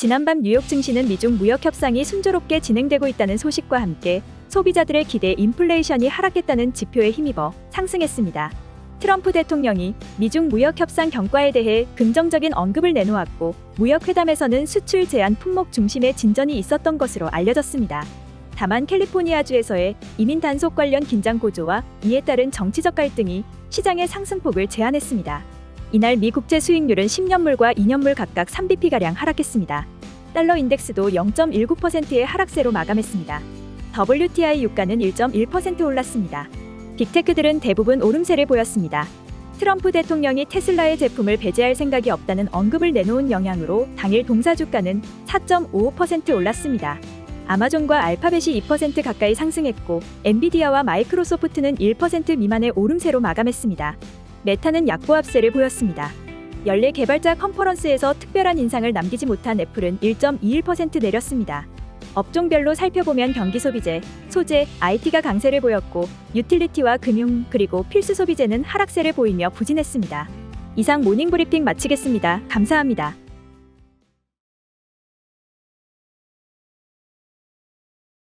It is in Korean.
지난밤 뉴욕 증시는 미중 무역 협상이 순조롭게 진행되고 있다는 소식과 함께 소비자들의 기대 인플레이션이 하락했다는 지표에 힘입어 상승했습니다. 트럼프 대통령이 미중 무역 협상 경과에 대해 긍정적인 언급을 내놓았고 무역 회담에서는 수출 제한 품목 중심의 진전이 있었던 것으로 알려졌습니다. 다만 캘리포니아주에서의 이민 단속 관련 긴장 고조와 이에 따른 정치적 갈등이 시장의 상승폭을 제한했습니다. 이날 미 국제 수익률은 10년물과 2년물 각각 3bp가량 하락했습니다. 달러 인덱스도 0.19%의 하락세로 마감했습니다. WTI 유가는 1.1% 올랐습니다. 빅테크들은 대부분 오름세를 보였습니다. 트럼프 대통령이 테슬라의 제품을 배제할 생각이 없다는 언급을 내놓은 영향으로 당일 동사 주가는 4.55% 올랐습니다. 아마존과 알파벳이 2% 가까이 상승했고 엔비디아와 마이크로소프트는 1% 미만의 오름세로 마감했습니다. 메타는 약보합세를 보였습니다. 연례 개발자 컨퍼런스에서 특별한 인상을 남기지 못한 애플은 1.21% 내렸습니다. 업종별로 살펴보면 경기 소비재, 소재, IT가 강세를 보였고 유틸리티와 금융 그리고 필수 소비재는 하락세를 보이며 부진했습니다. 이상 모닝 브리핑 마치겠습니다. 감사합니다.